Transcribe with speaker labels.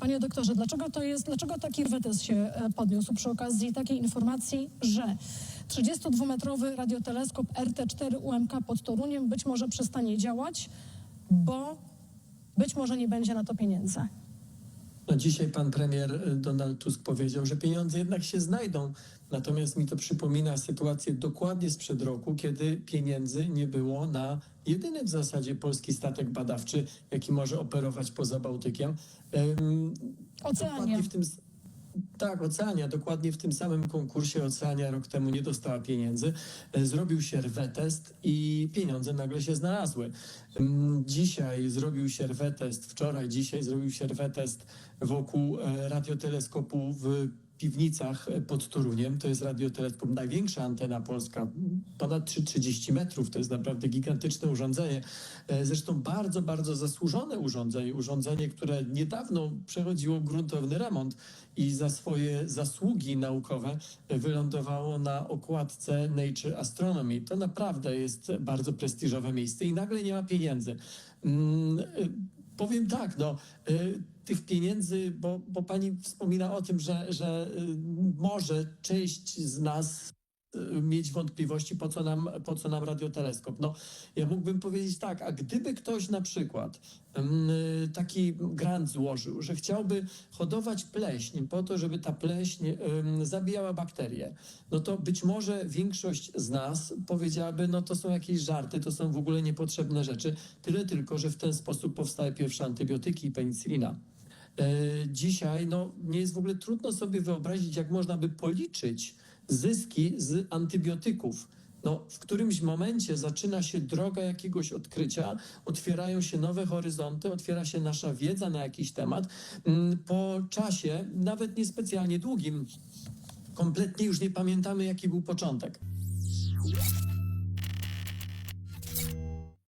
Speaker 1: Panie doktorze, dlaczego to jest, dlaczego taki rwetes się e, podniósł przy okazji takiej informacji, że 32-metrowy radioteleskop RT4 UMK pod Toruniem być może przestanie działać, bo być może nie będzie na to pieniędzy?
Speaker 2: No dzisiaj pan premier y, Donald Tusk powiedział, że pieniądze jednak się znajdą. Natomiast mi to przypomina sytuację dokładnie sprzed roku, kiedy pieniędzy nie było na jedyny w zasadzie polski statek badawczy, jaki może operować poza Bałtykiem. Em,
Speaker 1: Oceania.
Speaker 2: Dokładnie w tym, tak, Oceania. Dokładnie w tym samym konkursie Oceania rok temu nie dostała pieniędzy. E, Zrobił się rwetest i pieniądze nagle się znalazły. Mm, Dzisiaj zrobił się rwetest, wczoraj, dzisiaj zrobił się rwetest wokół e, radioteleskopu w Piwnicach e, pod Toruniem. To jest radioteleskop, największa antena polska, ponad 3,30 metrów. To jest naprawdę gigantyczne urządzenie. E, Zresztą bardzo, bardzo zasłużone urządzenie. Urządzenie, które niedawno przechodziło gruntowny remont i za swoje zasługi naukowe e, wylądowało na okładce Nature Astronomy. To naprawdę jest bardzo prestiżowe miejsce i nagle nie ma pieniędzy. Mm, Powiem tak, no, y, tych pieniędzy, bo, bo pani wspomina o tym, że, że y, może część z nas y, mieć wątpliwości, po co, nam, po co nam radioteleskop. No, ja mógłbym powiedzieć tak, a gdyby ktoś na przykład ym, y, taki grant złożył, że chciałby hodować pleśń po to, żeby ta pleśń zabijała bakterie, no to być może większość z nas powiedziałaby, no to są jakieś żarty, to są w ogóle niepotrzebne rzeczy, tyle tylko, że w ten sposób powstały pierwsze antybiotyki i penicylina. E, Dzisiaj no, nie jest w ogóle trudno sobie wyobrazić, jak można by policzyć zyski z antybiotyków. No, w którymś momencie zaczyna się droga jakiegoś odkrycia, otwierają się nowe horyzonty, otwiera się nasza wiedza na jakiś temat. Mm, Po czasie, nawet niespecjalnie długim, kompletnie już nie pamiętamy, jaki był początek.